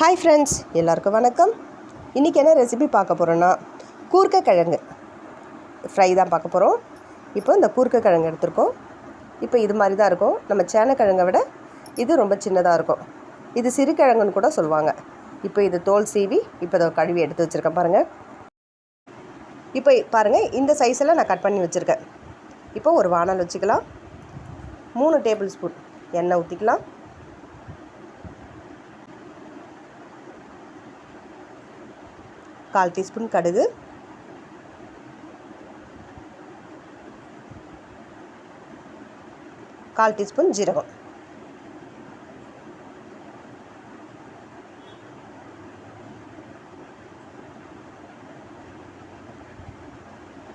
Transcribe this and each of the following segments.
Hi friends எல்லாருக்கும் வணக்கம். இன்றைக்கி என்ன ரெசிபி பார்க்க போகிறோன்னா கூர்க்கக்கிழங்கு. ஃப்ரை தான் பார்க்க போகிறோம் இப்போ இந்த கூர்க்கக்கிழங்கு எடுத்திருக்கோம். இப்போ இது மாதிரி தான் இருக்கும். நம்ம சேனக்கிழங்கை விட இது ரொம்ப சின்னதாக இருக்கும். இது சிறுகிழங்குன்னு கூட சொல்லுவாங்க. இப்போ இது தோல் சீவி இப்போ இதை கழுவி எடுத்து வச்சுருக்கேன் பாருங்கள் இப்போ பாருங்கள் இந்த சைஸில் நான் கட் பண்ணி வச்சுருக்கேன். இப்போ ஒரு வானல் வச்சுக்கலாம். மூணு டேபிள் ஸ்பூன் எண்ணெய் ஊற்றிக்கலாம் கால் டீஸ்பூன் கடுகு. கால் டீஸ்பூன் ஜீரகம்.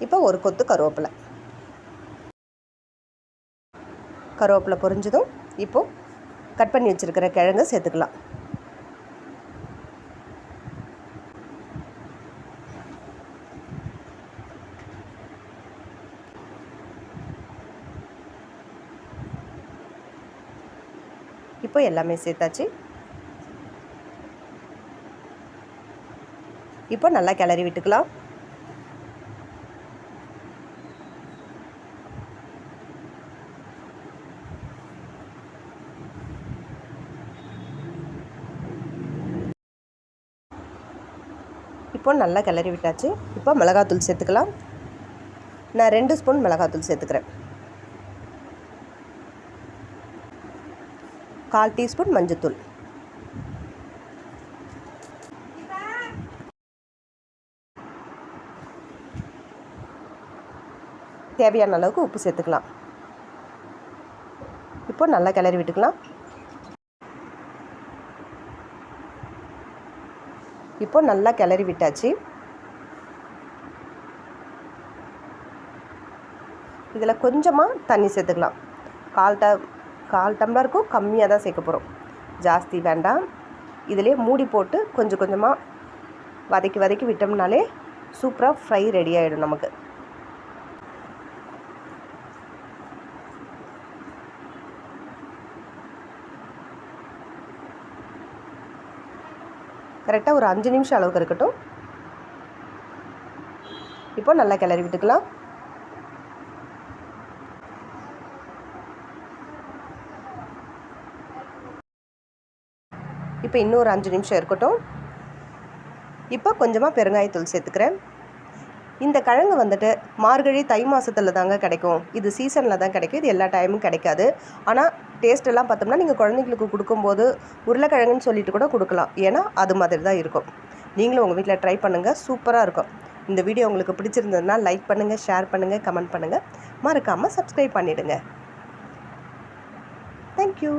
இப்போ ஒரு கொத்து கருவேப்பிலை. கருவேப்பிலை பொரிஞ்சதும் இப்போது கட் பண்ணி வச்சுருக்கிற கிழங்கு சேர்த்துக்கலாம். இப்போ எல்லாமே சேர்த்தாச்சு. இப்போ நல்லா கிளறி விட்டுக்கலாம். இப்போ நல்லா கிளறி விட்டாச்சு. இப்போ மிளகாத்தூள் சேர்த்துக்கலாம். நான் ரெண்டு ஸ்பூன் மிளகாத்தூள் சேர்த்துக்கிறேன். கால் டீஸ்பூன் மஞ்சத்தூள். தேவையான அளவுக்கு உப்பு சேர்த்துக்கலாம். இப்போ நல்லா கிளறி விட்டுக்கலாம். இப்போ நல்லா கிளறி விட்டாச்சு. இதில் கொஞ்சமாக தண்ணி சேர்த்துக்கலாம். கால் ட கால் டம்ளருக்கும் கம்மியாக தான் சேர்க்க போகிறோம். ஜாஸ்தி வேண்டாம். இதிலே மூடி போட்டு கொஞ்சம் கொஞ்சமாக வதக்கி வதக்கி விட்டோம்னாலே சூப்பராக ஃப்ரை ரெடி ஆகிடும் நமக்கு. கரெக்டாக ஒரு அஞ்சு நிமிஷம் அளவுக்கு இருக்கட்டும். இப்போ நல்லா கிளறி விட்டுக்கலாம். இப்போ இன்னும் ஒரு அஞ்சு நிமிஷம் இருக்கட்டும். இப்போ கொஞ்சமாக பெருங்காயத்தூள் சேர்த்துக்கிறேன். இந்த கிழங்கு வந்துட்டு மார்கழி தை மாதத்தில் தாங்க கிடைக்கும். இது சீசனில் தான் கிடைக்கும். இது எல்லா டைமும் கிடைக்காது. ஆனால் டேஸ்ட் எல்லாம் பார்த்தோம்னா நீங்கள் குழந்தைங்களுக்கு கொடுக்கும்போது உருளைக்கிழங்குன்னு சொல்லிட்டு கூட கொடுக்கலாம். ஏன்னா அது மாதிரி தான் இருக்கும். நீங்களும் உங்கள் வீட்டில் ட்ரை பண்ணுங்கள் சூப்பராக இருக்கும். இந்த வீடியோ உங்களுக்கு பிடிச்சிருந்ததுன்னா லைக் பண்ணுங்கள் ஷேர் பண்ணுங்கள் கமெண்ட் பண்ணுங்கள் மறக்காமல் சப்ஸ்கிரைப் பண்ணிவிடுங்க தேங்க்யூ